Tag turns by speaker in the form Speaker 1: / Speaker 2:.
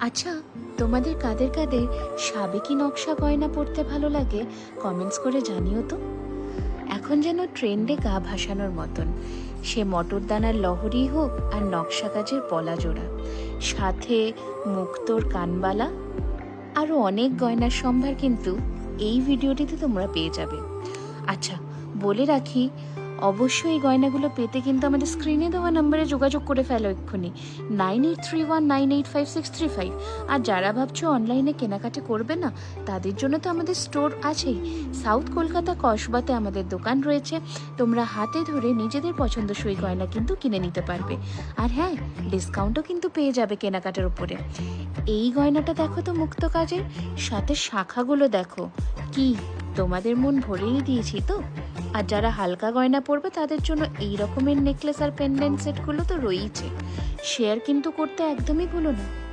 Speaker 1: আচ্ছা তোমাদের কাদের কাদের সাবেকি নকশা গয়না পরতে ভালো লাগে কমেন্টস করে জানিও তো। এখন যেন ট্রেন্ডে গা ভাসানোর মতন। সে মটরদানার লহরি হোক আর নকশা কাজের পলা জোড়া। সাথে মুক্তোর কানবালা। আরও অনেক গয়নার সম্ভার কিন্তু এই ভিডিওটিতে তোমরা পেয়ে যাবে। আচ্ছা বলে রাখি অবশ্যই এই গয়নাগুলো পেতে কিন্তু আমাদের স্ক্রিনে দেওয়া নম্বরে যোগাযোগ করে ফেলো এক্ষুনি। Nine eight three one nine eight five six three five আর যারা ভাবছ অনলাইনে কেনাকাটা করবে না, তাদের জন্য তো আমাদের স্টোর আছেই। সাউথ কলকাতা কসবাতে আমাদের দোকান রয়েছে। তোমরা হাতে ধরে নিজেদের পছন্দসই গয়না কিন্তু কিনে নিতে পারবে। আর হ্যাঁ ডিসকাউন্টও কিন্তু পেয়ে যাবে কেনাকাটার উপরে। এই গয়নাটা দেখো তো মুক্ত কাজের সাথে শাখাগুলো দেখো। কি তোমাদের মন ভরেই দিয়েছি তো। আর যারা হালকা গয়না পরবে, তাদের জন্য এই রকমের নেকলেস আর পেন্ডেন্ট সেটগুলো তো রয়েইছে। শেয়ার কিন্তু করতে একদমই ভুলো না।